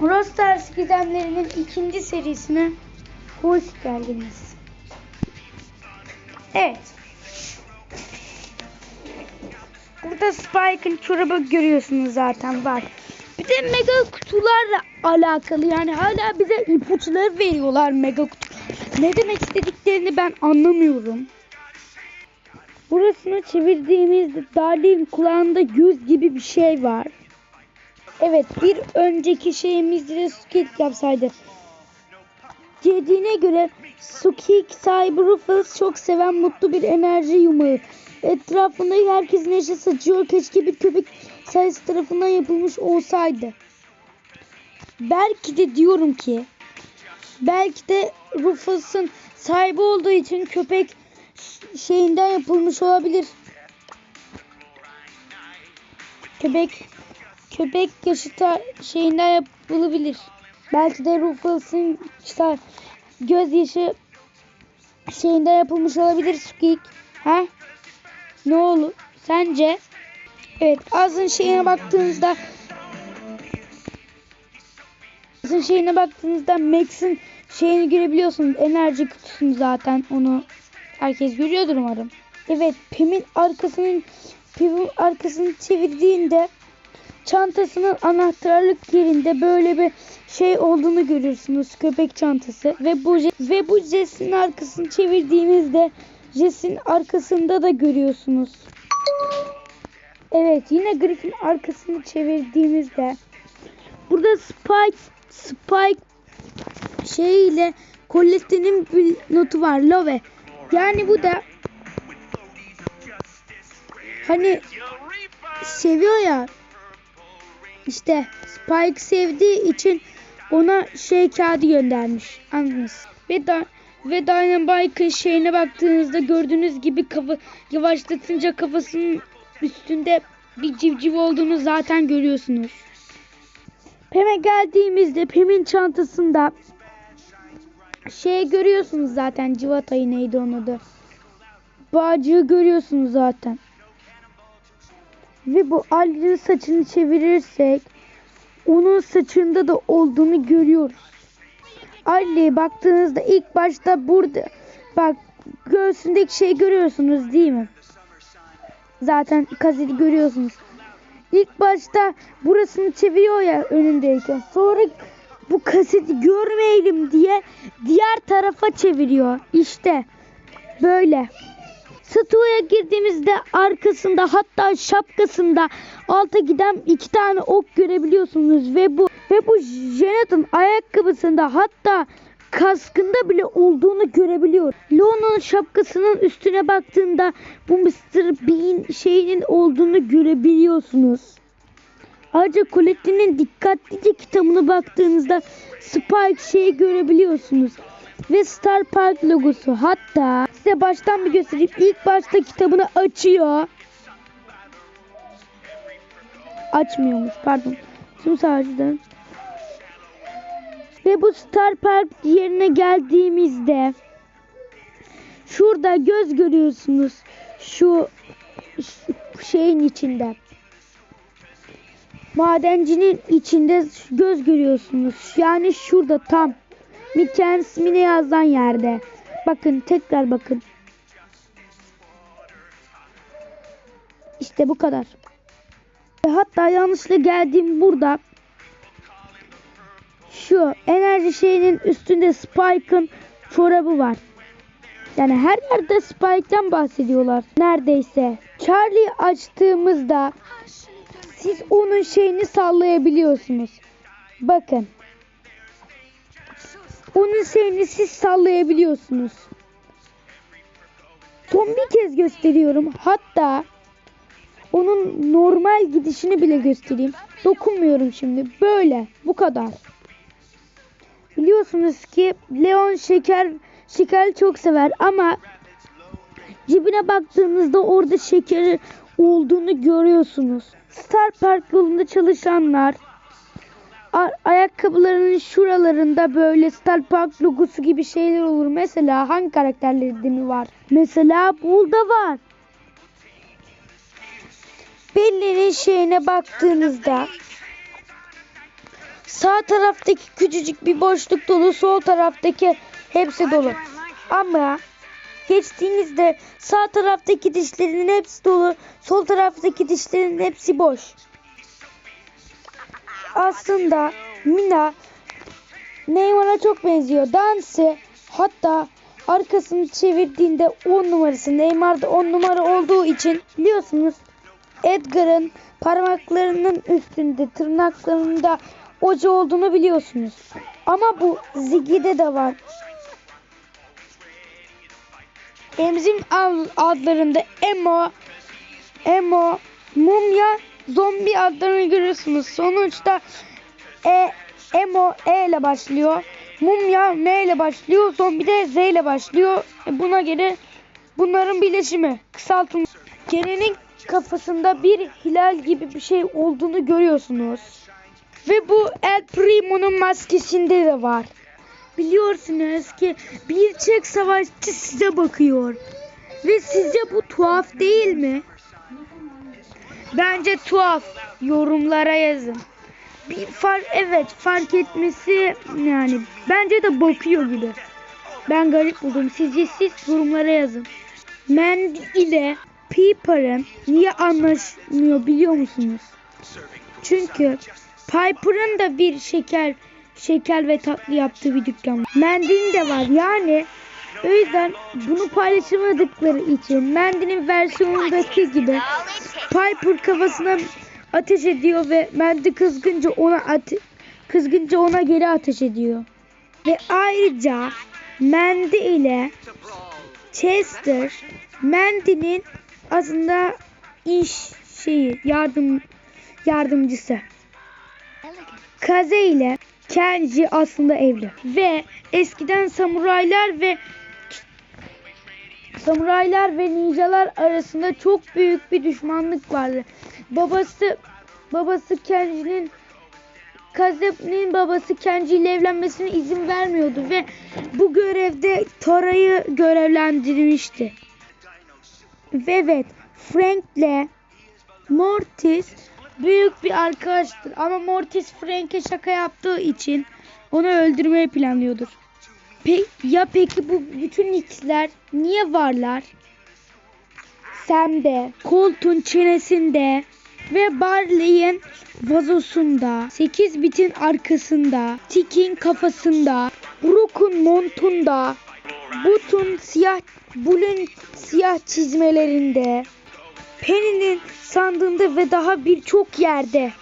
Stars gizemlerinin ikinci serisine hoş geldiniz. Evet. Burada Spike'ın çorabı görüyorsunuz zaten bak. Bir de mega kutularla alakalı yani hala bize ipuçları veriyorlar mega kutu. Ne demek istediklerini ben anlamıyorum. Burasını çevirdiğimizde Darlin kulağında göz gibi bir şey var. Evet bir önceki şeyimizde Sukik yapsaydı. Dediğine göre Sukik sahibi Rufus çok seven mutlu bir enerji yumağı. Etrafında herkes neşe saçıyor. Keşke bir köpek sayısı tarafından yapılmış olsaydı. Belki de diyorum ki belki de Rufus'un sahibi olduğu için köpek şeyinden yapılmış olabilir. Köpek köpek yaşıta şeyinden yapılabilir. Belki de Rufus'un işte gözyaşı şeyinden yapılmış olabilir Squeak. Ha? Ne olur? Sence? Evet ağzın şeyine baktığınızda ağzın şeyine baktığınızda Max'in şeyini görebiliyorsunuz. Enerji kutusunu zaten onu herkes görüyordur umarım. Evet Pim'in arkasının Pim'in arkasını çevirdiğinde çantasının anahtarlık yerinde böyle bir şey olduğunu görürsünüz. Köpek çantası ve bu ve bu Jess'in arkasını çevirdiğimizde Jess'in arkasında da görüyorsunuz. Evet yine Griffin arkasını çevirdiğimizde burada Spike Spike şeyiyle Colette'nin bir notu var Love. Yani bu da hani seviyor ya işte Spike sevdiği için ona şey kağıdı göndermiş. Anladınız. Ve da ve Dynamite'ın şeyine baktığınızda gördüğünüz gibi kafa yavaşlatınca kafasının üstünde bir civciv olduğunu zaten görüyorsunuz. Pem'e geldiğimizde Pem'in çantasında şey görüyorsunuz zaten civatayı neydi onun adı. Bağcığı görüyorsunuz zaten. Ve bu Ali'nin saçını çevirirsek onun saçında da olduğunu görüyoruz. Ali'ye baktığınızda ilk başta burada bak göğsündeki şey görüyorsunuz değil mi? Zaten kaseti görüyorsunuz. İlk başta burasını çeviriyor ya önündeyken. Sonra bu kaseti görmeyelim diye diğer tarafa çeviriyor. İşte böyle. Stüdyoya girdiğimizde arkasında hatta şapkasında alta giden iki tane ok görebiliyorsunuz ve bu ve bu Jonathan ayakkabısında hatta kaskında bile olduğunu görebiliyor. Leon'un şapkasının üstüne baktığında bu Mr. Bean şeyinin olduğunu görebiliyorsunuz. Ayrıca Colette'nin dikkatlice kitabına baktığınızda Spike şeyi görebiliyorsunuz. Ve Star Park logosu. Hatta size baştan bir göstereyim. İlk başta kitabını açıyor. Açmıyormuş pardon. Şimdi sadece ve bu Star Park yerine geldiğimizde şurada göz görüyorsunuz. Şu, şu şeyin içinde. Madencinin içinde göz görüyorsunuz. Yani şurada tam. Miken ismini yazan yerde. Bakın tekrar bakın. İşte bu kadar. Ve hatta yanlışlıkla geldiğim burada şu enerji şeyinin üstünde Spike'ın çorabı var. Yani her yerde Spike'dan bahsediyorlar. Neredeyse. Charlie açtığımızda siz onun şeyini sallayabiliyorsunuz. Bakın. Onun şeyini siz sallayabiliyorsunuz. Son bir kez gösteriyorum. Hatta onun normal gidişini bile göstereyim. Dokunmuyorum şimdi. Böyle. Bu kadar. Biliyorsunuz ki Leon şeker şeker çok sever ama cebine baktığınızda orada şeker olduğunu görüyorsunuz. Star Park yolunda çalışanlar ayakkabılarının şuralarında böyle Star Park logosu gibi şeyler olur. Mesela hangi karakterlerde mi var? Mesela burada var. Belli'nin şeyine baktığınızda Sağ taraftaki küçücük bir boşluk dolu, sol taraftaki hepsi dolu. Ama geçtiğinizde sağ taraftaki dişlerinin hepsi dolu, sol taraftaki dişlerin hepsi boş. Aslında Mina Neymar'a çok benziyor. Dansı hatta arkasını çevirdiğinde 10 numarası. Neymar'da 10 numara olduğu için biliyorsunuz Edgar'ın parmaklarının üstünde tırnaklarında oca olduğunu biliyorsunuz. Ama bu Ziggy'de de var. Emzim al- adlarında Emo, Emo, Mumya, Zombi adlarını görüyorsunuz. Sonuçta e, Emo E ile başlıyor. Mumya M ile başlıyor. Zombi de Z ile başlıyor. E, Buna göre bunların birleşimi. Kısaltım. Ceren'in kafasında bir hilal gibi bir şey olduğunu görüyorsunuz. Ve bu El Primo'nun maskesinde de var. Biliyorsunuz ki bir Çek savaşçı size bakıyor. Ve sizce bu tuhaf değil mi? Bence tuhaf. Yorumlara yazın. Bir fark evet fark etmesi yani bence de bakıyor gibi. Ben garip buldum. Sizce siz yorumlara yazın. Mandy ile Piper'ın niye anlaşmıyor biliyor musunuz? Çünkü Piper'ın da bir şeker şeker ve tatlı yaptığı bir dükkan var. Mandy'nin de var. Yani o yüzden bunu paylaşamadıkları için Mandy'nin versiyonundaki gibi Piper kafasına ateş ediyor ve Mandy kızgınca ona ate- kızgınca ona geri ateş ediyor. Ve ayrıca Mandy ile Chester Mandy'nin aslında iş şeyi yardım yardımcısı. Kaze ile Kenji aslında evli. Ve eskiden samuraylar ve samuraylar ve ninjalar arasında çok büyük bir düşmanlık vardı. Babası babası Kenji'nin Kaze'nin babası Kenji ile evlenmesine izin vermiyordu ve bu görevde Tora'yı görevlendirmişti. Ve evet Frank'le Mortis büyük bir arkadaştır ama Mortis Frank'e şaka yaptığı için onu öldürmeyi planlıyordur. Pe ya peki bu bütün X'ler niye varlar? Sam'de, Colt'un çenesinde ve Barley'in vazosunda, 8 bitin arkasında, Tick'in kafasında, Brook'un montunda, Boot'un siyah, Bull'un siyah çizmelerinde, Penny'nin sandığında ve daha birçok yerde.